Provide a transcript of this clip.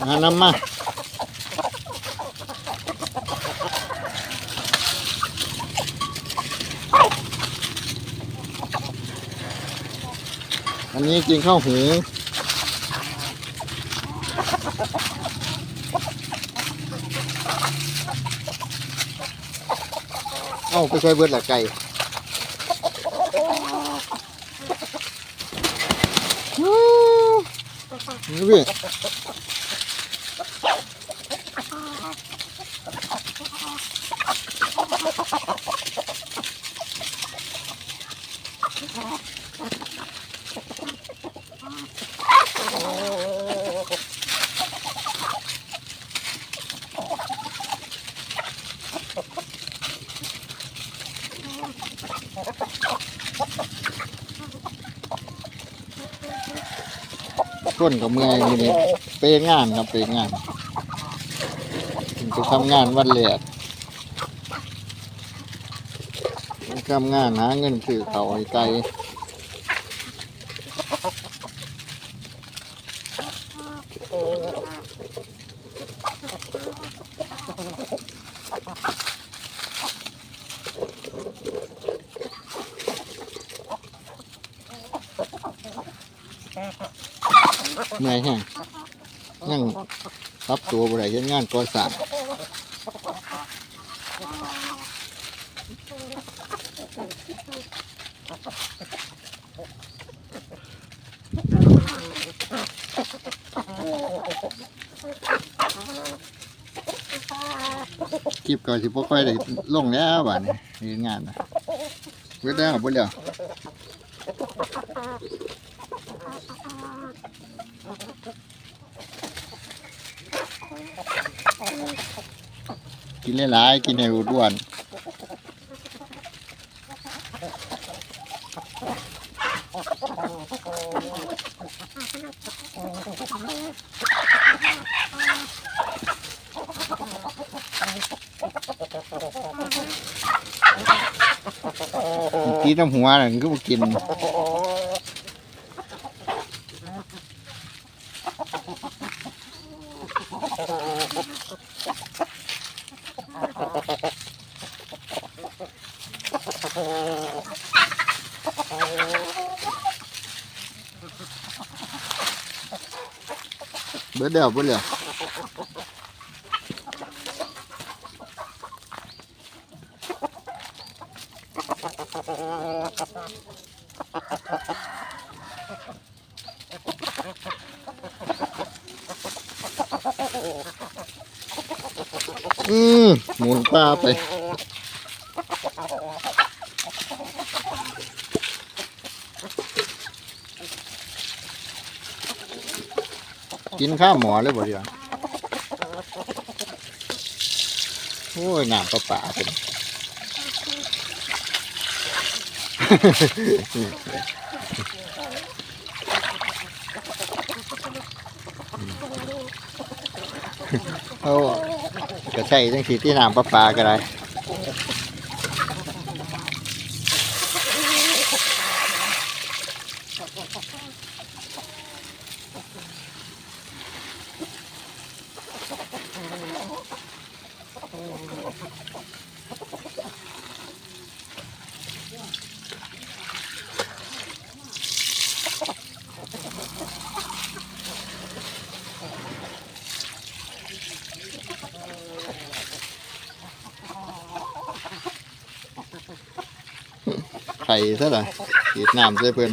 หาน้ำมาอันนี้กินข้าวหูเอ้าไปใช้เบิดละไก่วู้นี่พี่ ก้นกับเมื่อยนี่นี่เปงานครับเปงานถึงจะทำงานวันแรก ทำงานหาเงินซื้อเขาวให้ไกลเมื่อยแห้งนั่งรับตัวบริเฮ็ดงานก่อสร้าง คลิปก็สิบ่ค่อยได้ลงแล้วบ้านนี้เฮ็ดงานนะเบิดแล้วบ่แล้วกินหลายๆกินให้อ้วน กินน้ำหัวน่ะก็บ่กินเบิดแล้วเบิดแล้ว อืมหมุนปลาไป กินข้าวหมอเลยบ่เดียวโอ้ยน้ำประปาเป็น เอาก็ใช่จังสีที่น้ำประปาก็ได้ ไข่ซะละฉีดน้ำใส่เพิ่น